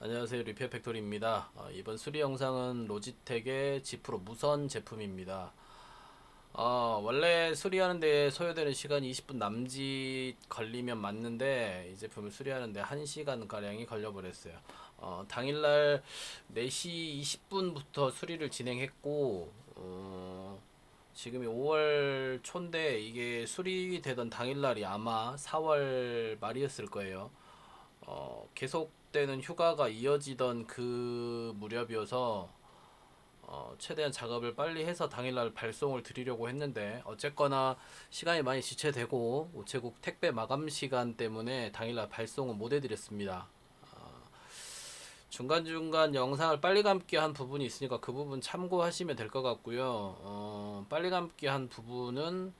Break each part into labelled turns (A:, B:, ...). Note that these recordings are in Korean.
A: 안녕하세요 리페어 팩토리입니다. 어, 이번 수리 영상은 로지텍의 G 프로 무선 제품입니다. 어, 원래 수리하는데 소요되는 시간이 20분 남짓 걸리면 맞는데 이 제품을 수리하는데 1시간 가량이 걸려버렸어요. 어, 당일날 4시 20분부터 수리를 진행했고 어, 지금이 5월 초인데 이게 수리되던 당일날이 아마 4월 말이었을 거예요. 어, 계속 되는 휴가가 이어지던 그 무렵이어서 어, 최대한 작업을 빨리 해서 당일날 발송을 드리려고 했는데 어쨌거나 시간이 많이 지체되고 우체국 택배 마감 시간 때문에 당일날 발송은 못 해드렸습니다. 어, 중간중간 영상을 빨리 감기 한 부분이 있으니까 그 부분 참고하시면 될 것 같고요. 어, 빨리 감기 한 부분은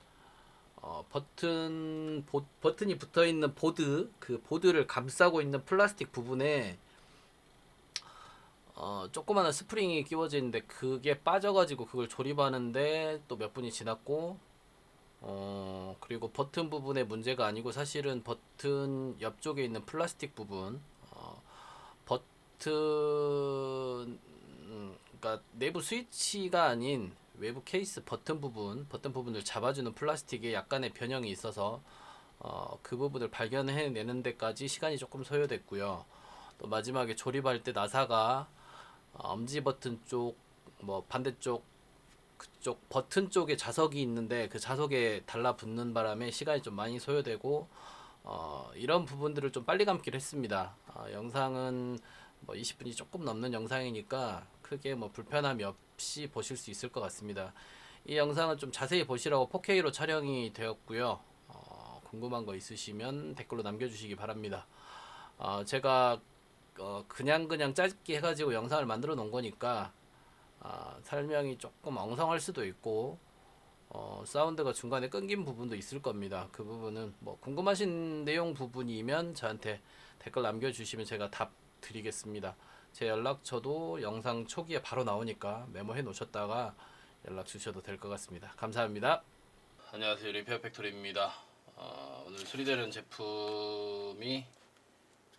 A: 어, 버튼 보, 버튼이 붙어 있는 보드 그 보드를 감싸고 있는 플라스틱 부분에 어, 조그마한 스프링이 끼워져 있는데 그게 빠져가지고 그걸 조립하는데 또 몇 분이 지났고 어, 그리고 버튼 부분의 문제가 아니고 사실은 버튼 옆쪽에 있는 플라스틱 부분 어, 버튼 음, 그러니까 내부 스위치가 아닌 외부 케이스 버튼 부분, 버튼 부분을 잡아주는 플라스틱에 약간의 변형이 있어서 어, 그 부분을 발견해내는 데까지 시간이 조금 소요됐고요. 또 마지막에 조립할 때 나사가 어, 엄지 버튼 쪽, 뭐 반대쪽 그쪽 버튼 쪽에 자석이 있는데 그 자석에 달라붙는 바람에 시간이 좀 많이 소요되고 어, 이런 부분들을 좀 빨리 감기를 했습니다. 어, 영상은 뭐 20분이 조금 넘는 영상이니까 크게 뭐 불편함이 없이 보실 수 있을 것 같습니다. 이 영상은 좀 자세히 보시라고 4K로 촬영이 되었고요. 어, 궁금한 거 있으시면 댓글로 남겨주시기 바랍니다. 어, 제가 어, 그냥 그냥 짧게 해가지고 영상을 만들어 놓은 거니까 아, 설명이 조금 엉성할 수도 있고 어, 사운드가 중간에 끊긴 부분도 있을 겁니다. 그 부분은 뭐 궁금하신 내용 부분이면 저한테 댓글 남겨주시면 제가 답 드리겠습니다. 제 연락처도 영상 초기에 바로 나오니까 메모해 놓으셨다가 연락 주셔도 될 것 같습니다. 감사합니다. 안녕하세요 리페어 팩토리입니다. 어, 오늘 수리되는 제품이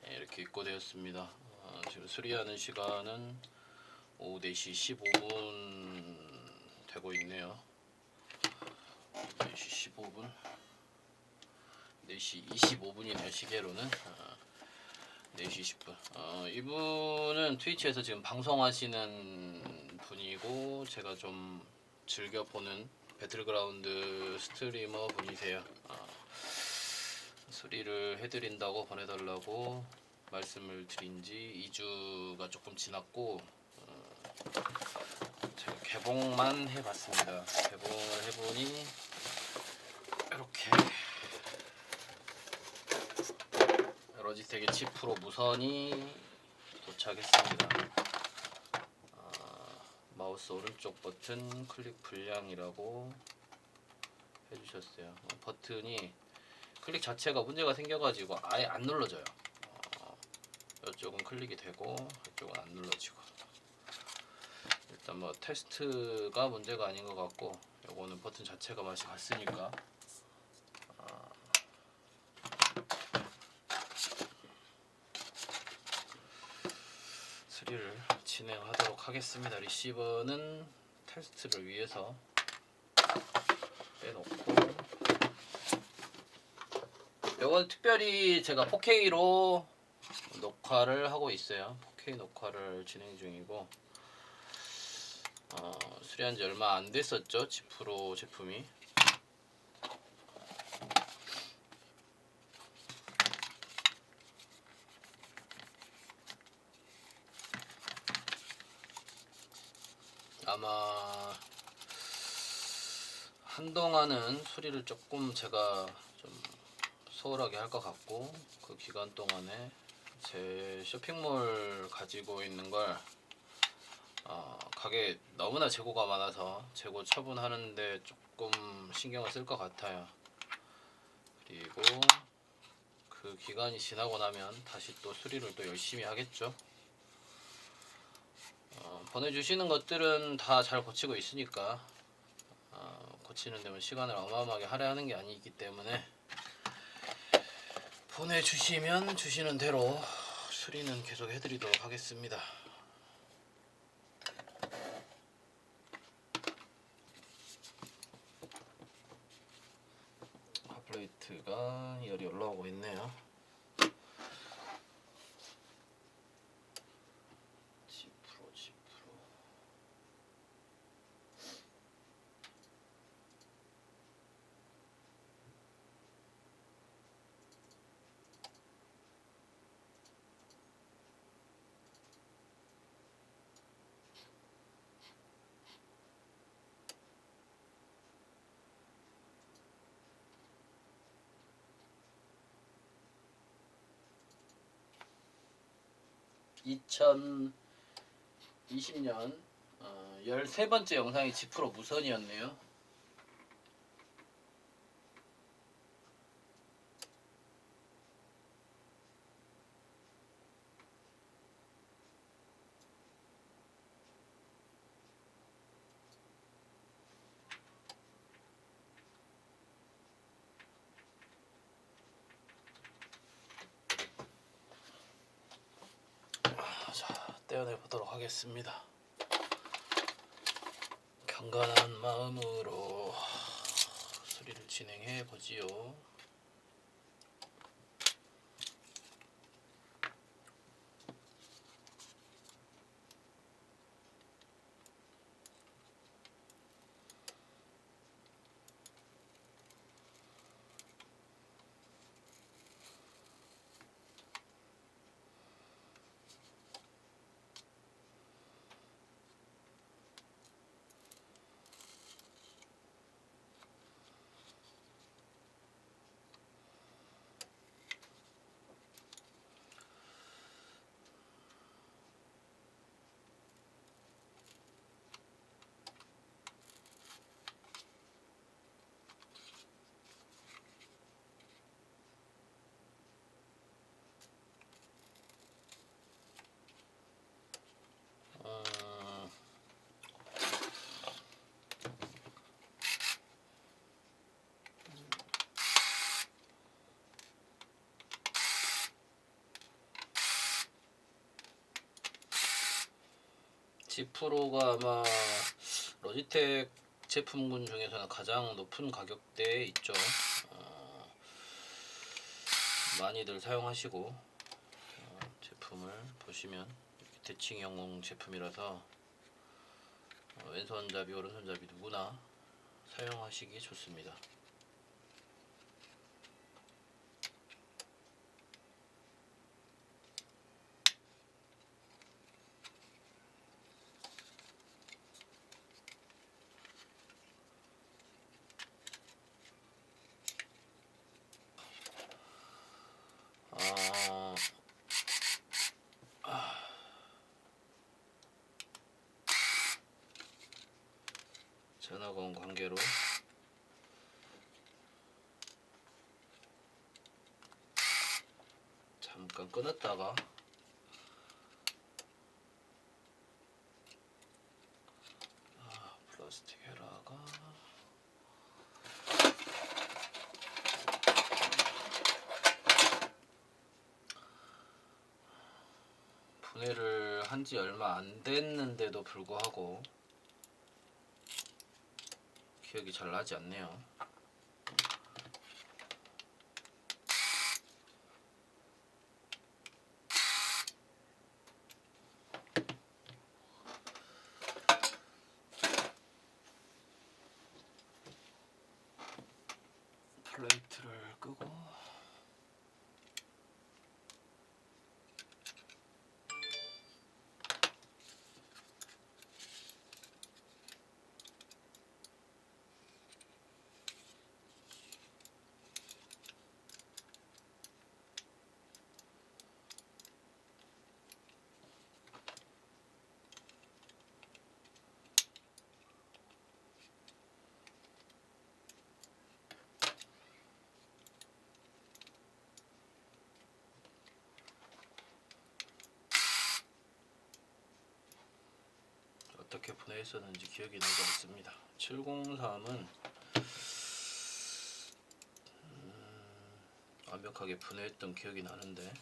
A: 이렇게 입고되었습니다. 어, 지금 수리하는 시간은 오후 4시 15분 되고 있네요. 4시 15분 4시 25분이네요 시계로는 어, 4시 20분. 어, 이분은 트위치에서 지금 방송하시는 분이고 제가 좀 즐겨 보는 배틀그라운드 스트리머 분이세요. 어, 수리를 해드린다고 보내달라고 말씀을 드린 지 2주가 조금 지났고 어, 제가 개봉만 해봤습니다. 개봉을 해보니 이렇게 로지텍의 G 프로 무선이 도착했습니다. 아, 마우스 오른쪽 버튼 클릭 불량이라고 해주셨어요. 어, 버튼이 클릭 자체가 문제가 생겨가지고 아예 안 눌러져요. 어, 이쪽은 클릭이 되고 이쪽은 안 눌러지고. 일단 뭐 테스트가 문제가 아닌 것 같고 요거는 버튼 자체가 맛이 갔으니까 수리를 진행하도록 하겠습니다. 리시버는 테스트를 위해서 빼놓고 이건 특별히 제가 4K로 녹화를 하고 있어요. 4K 녹화를 진행 중이고 어, 수리한 지 얼마 안 됐었죠. G 프로 제품이 아마 한동안은 수리를 조금 제가 좀 소홀하게 할 것 같고 그 기간 동안에 제 쇼핑몰 가지고 있는 걸 어, 가게 너무나 재고가 많아서 재고 처분하는데 조금 신경을 쓸 것 같아요. 그리고 그 기간이 지나고 나면 다시 또 수리를 또 열심히 하겠죠. 어, 보내주시는 것들은 다 잘 고치고 있으니까 어, 고치는 데면 시간을 어마어마하게 할애하는 게 아니기 때문에 보내주시면 주시는 대로 수리는 계속 해드리도록 하겠습니다. 핫플레이트가 열이 올라오고 있네요. (2020년) 어, 13번째 영상이 지프로 무선이었네요 자, 떼어내 보도록 하겠습니다. 경건한 마음으로 수리를 진행해 보지요. 지프로가 아마 로지텍 제품군 중에서는 가장 높은 가격대에 있죠. 어, 많이들 사용하시고 어, 제품을 보시면 대칭형 제품이라서 어, 왼손잡이 오른손잡이 누구나 사용하시기 좋습니다. 아, 전화가 온 관계로 잠깐 끊었다가 아, 플라스틱 헤라가 분해를 한 지 얼마 안 됐는데도 불구하고 기억이 잘 나지 않네요. 어떻게 보냈었는지 기억이 나지 않습니다. 703은 음, 완벽하게 분해했던 기억이 나는데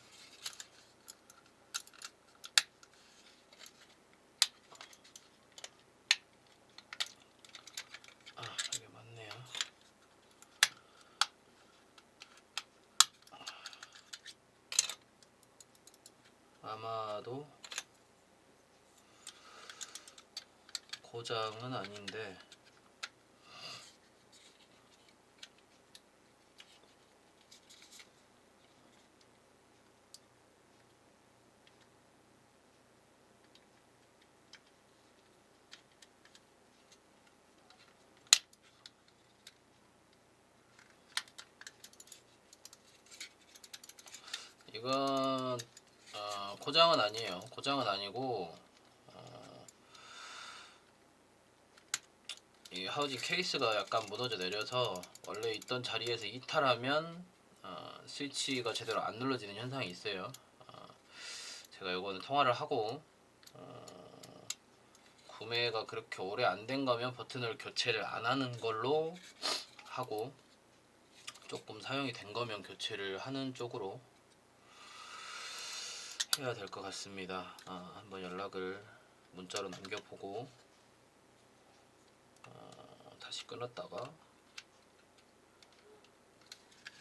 A: 아 이게 맞네요 아마도 고장은 아닌데 이건 어, 고장은 아니에요. 고장은 아니고 어, 이 하우징 케이스가 약간 무너져 내려서 원래 있던 자리에서 이탈하면 어, 스위치가 제대로 안 눌러지는 현상이 있어요. 어, 제가 이거는 통화를 하고 어, 구매가 그렇게 오래 안 된 거면 버튼을 교체를 안 하는 걸로 하고 조금 사용이 된 거면 교체를 하는 쪽으로 해야 될 것 같습니다. 아, 한번 연락을 문자로 남겨보고 어, 다시 끊었다가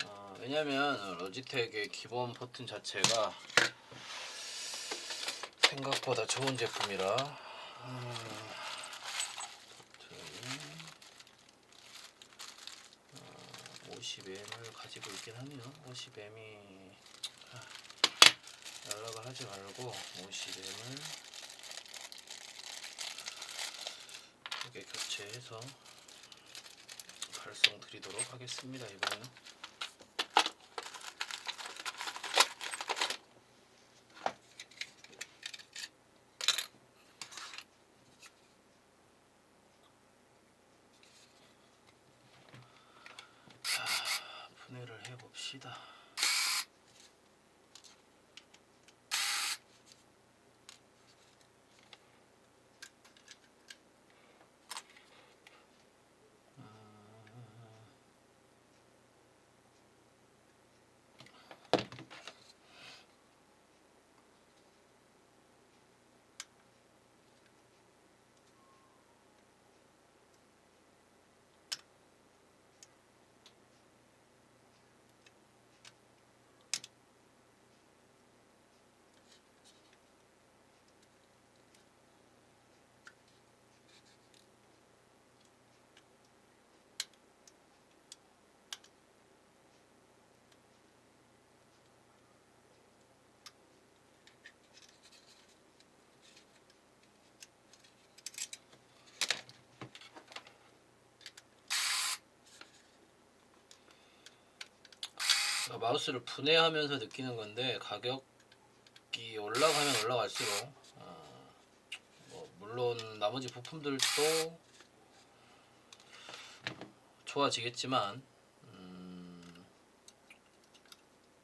A: 어, 왜냐면 로지텍의 기본 버튼 자체가 생각보다 좋은 제품이라 음, 버튼, 어, 50M을 가지고 있긴 하네요. 50M이 연락을 하지 말고 50M을 크게 교체해서 발송 드리도록 하겠습니다 이번에는. 자 분해를 해봅시다 마우스를 분해하면서 느끼는 건데 가격이 올라가면 올라갈수록 어, 뭐 물론 나머지 부품들도 좋아지겠지만 음,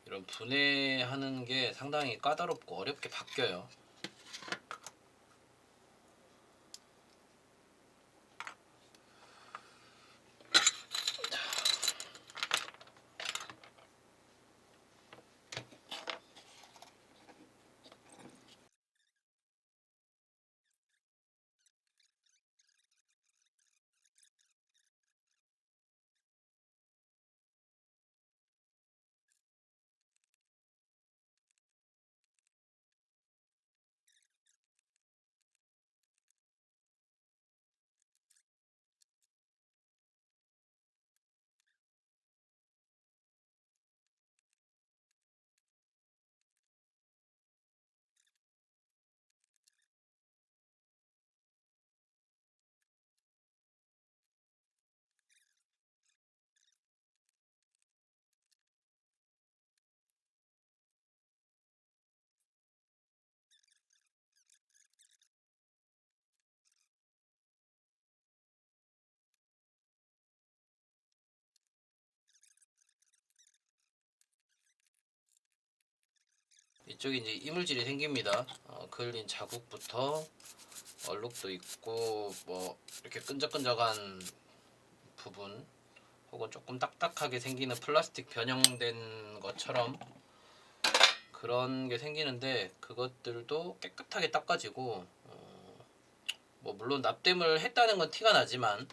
A: 이런 분해하는 게 상당히 까다롭고 어렵게 바뀌어요. 이쪽에 이제 이물질이 생깁니다. 어, 그을린 자국부터 얼룩도 있고 뭐 이렇게 끈적끈적한 부분 혹은 조금 딱딱하게 생기는 플라스틱 변형된 것처럼 그런 게 생기는데 그것들도 깨끗하게 닦아지고 어, 뭐 물론 납땜을 했다는 건 티가 나지만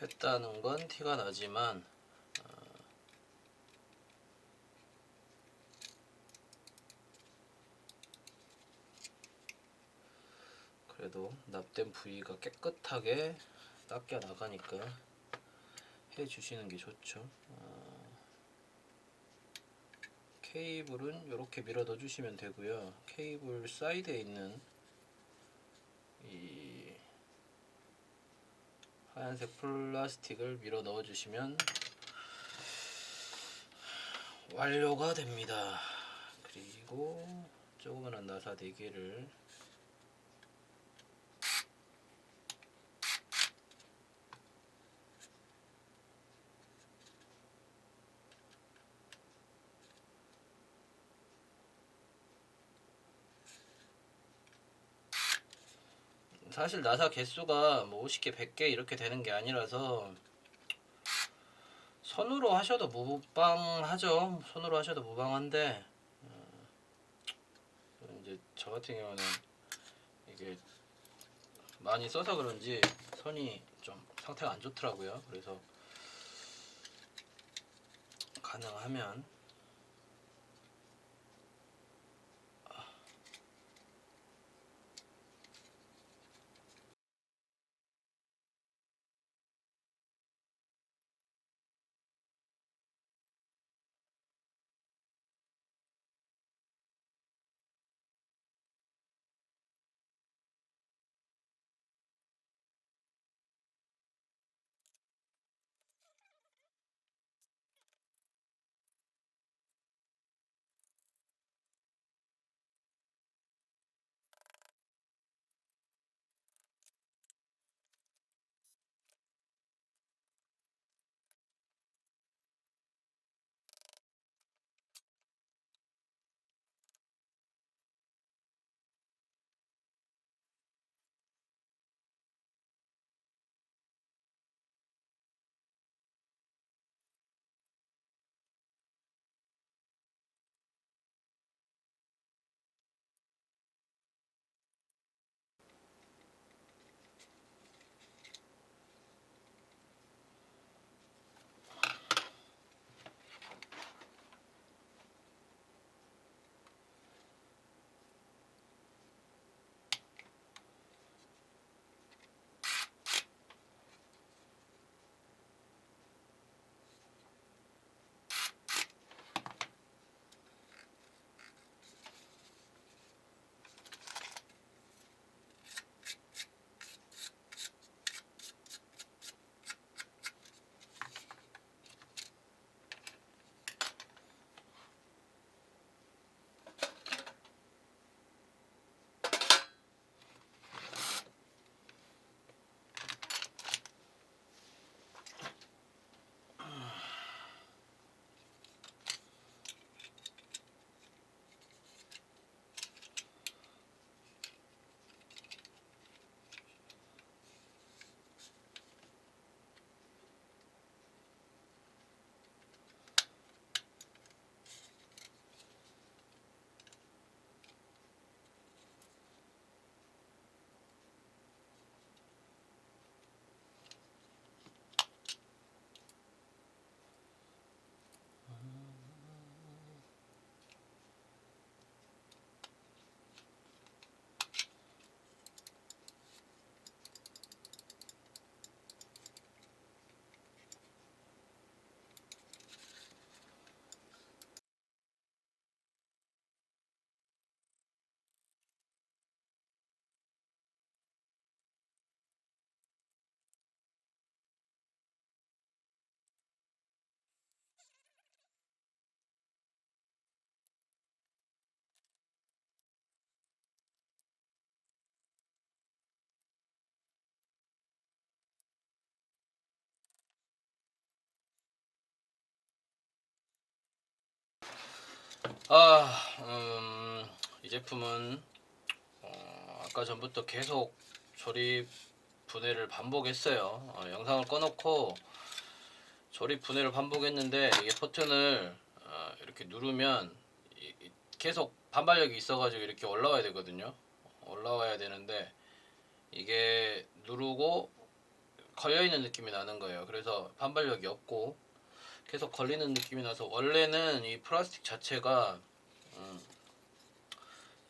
A: 했다는 건 티가 나지만 어, 그래도 납된 부위가 깨끗하게 닦여 나가니까 해 주시는 게 좋죠. 어, 케이블은 이렇게 밀어 넣어 주시면 되고요. 케이블 사이드에 있는 이 하얀색 플라스틱을 밀어 넣어 주시면 완료가 됩니다. 그리고 조그만한 나사 4개를 사실 나사 개수가 뭐 50개, 100개 이렇게 되는 게 아니라서 손으로 하셔도 무방하죠. 손으로 하셔도 무방한데 어, 이제 저 같은 경우는 이게 많이 써서 그런지 손이 좀 상태가 안 좋더라고요. 그래서 가능하면 아, 음, 이 제품은 어, 아까 전부터 계속 조립 분해를 반복했어요. 어, 영상을 꺼놓고 조립 분해를 반복했는데 이게 버튼을 어, 이렇게 누르면 이- 이- 계속 반발력이 있어가지고 이렇게 올라와야 되거든요. 올라와야 되는데 이게 누르고 걸려 있는 느낌이 나는 거예요. 그래서 반발력이 없고 계속 걸리는 느낌이 나서 원래는 이 플라스틱 자체가 음,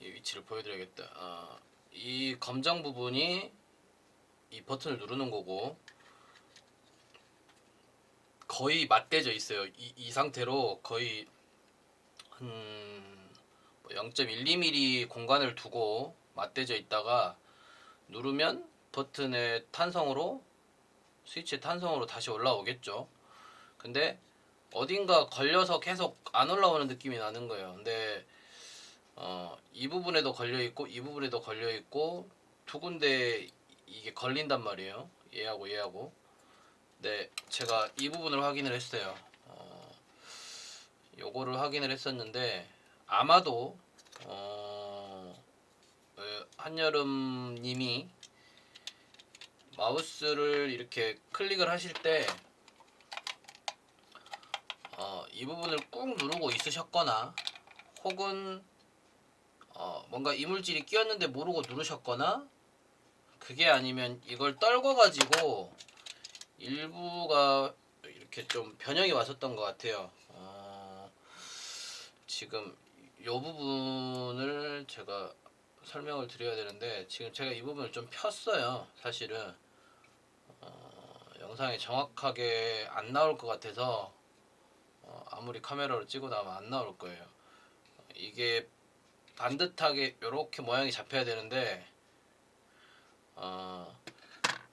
A: 이 위치를 보여드려야겠다. 아, 이 검정 부분이 이 버튼을 누르는 거고 거의 맞대져 있어요. 이, 이 상태로 거의 한 0.12mm 공간을 두고 맞대져 있다가 누르면 버튼의 탄성으로 스위치의 탄성으로 다시 올라오겠죠. 근데 어딘가 걸려서 계속 안 올라오는 느낌이 나는 거예요. 근데 어, 이 부분에도 걸려 있고 이 부분에도 걸려 있고 두 군데 이게 걸린단 말이에요. 얘하고 얘하고. 네, 제가 이 부분을 확인을 했어요. 어, 요거를 확인을 했었는데 아마도 어, 어, 한여름님이 마우스를 이렇게 클릭을 하실 때 어, 이 부분을 꾹 누르고 있으셨거나 혹은 어, 뭔가 이물질이 끼었는데 모르고 누르셨거나 그게 아니면 이걸 떨궈 가지고 일부가 이렇게 좀 변형이 왔었던 것 같아요. 어, 지금 요 부분을 제가 설명을 드려야 되는데 지금 제가 이 부분을 좀 폈어요. 사실은 어, 영상이 정확하게 안 나올 것 같아서 어, 아무리 카메라로 찍어 나면 안 나올 거예요. 이게 반듯하게 이렇게 모양이 잡혀야 되는데 어,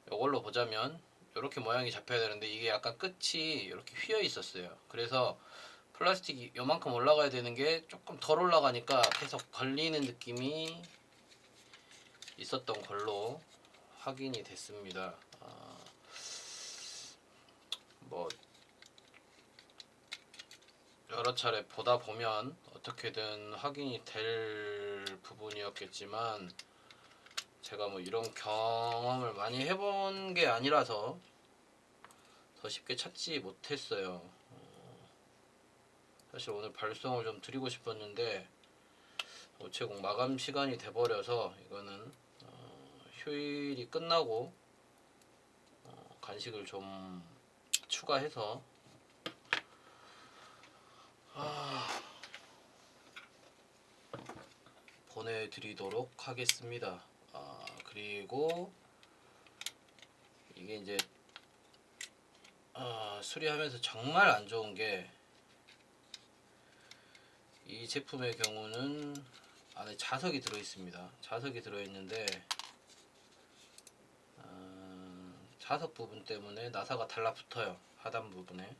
A: 이걸로 보자면 이렇게 모양이 잡혀야 되는데 이게 약간 끝이 이렇게 휘어 있었어요. 그래서 플라스틱이 요만큼 올라가야 되는 게 조금 덜 올라가니까 계속 걸리는 느낌이 있었던 걸로 확인이 됐습니다. 아, 뭐 여러 차례 보다 보면 어떻게든 확인이 될 부분이었겠지만 제가 뭐 이런 경험을 많이 해본 게 아니라서 더 쉽게 찾지 못했어요. 어, 사실 오늘 발송을 좀 드리고 싶었는데 우체국 마감 시간이 돼버려서 이거는 어, 휴일이 끝나고 어, 간식을 좀 추가해서 아, 보내드리도록 하겠습니다. 아, 그리고 이게 이제 아, 수리하면서 정말 안 좋은 게 이 제품의 경우는 안에 자석이 들어 있습니다. 자석이 들어 있는데 아, 자석 부분 때문에 나사가 달라붙어요. 하단 부분에.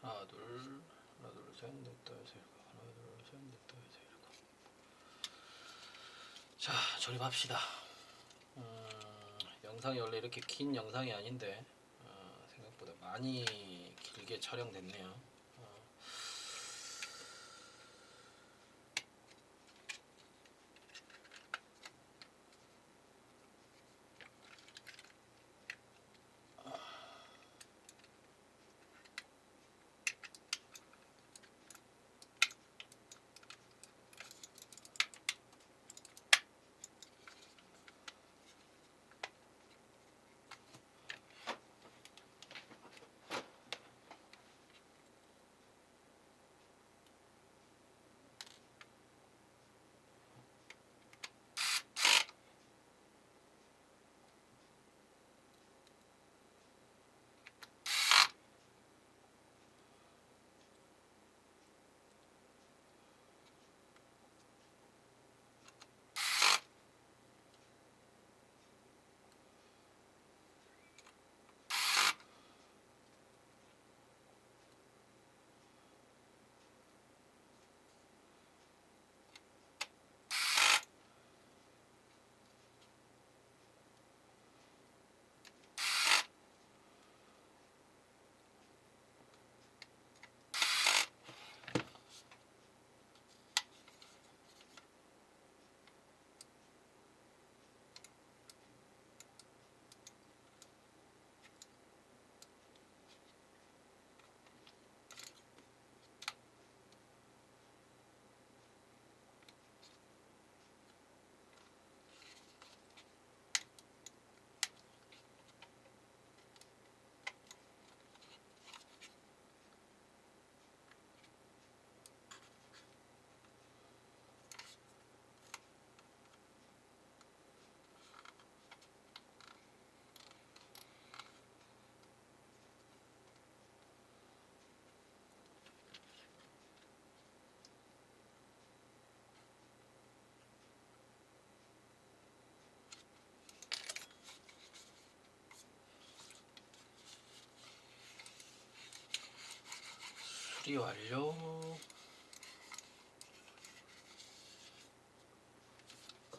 A: 하나 둘 하나 둘셋 넷 다섯 여섯 일곱 하나 둘셋 넷 다섯 여섯 일곱. 자 조립합시다. 음, 영상이 원래 이렇게 긴 영상이 아닌데 어, 생각보다 많이 길게 촬영됐네요 수리 완료.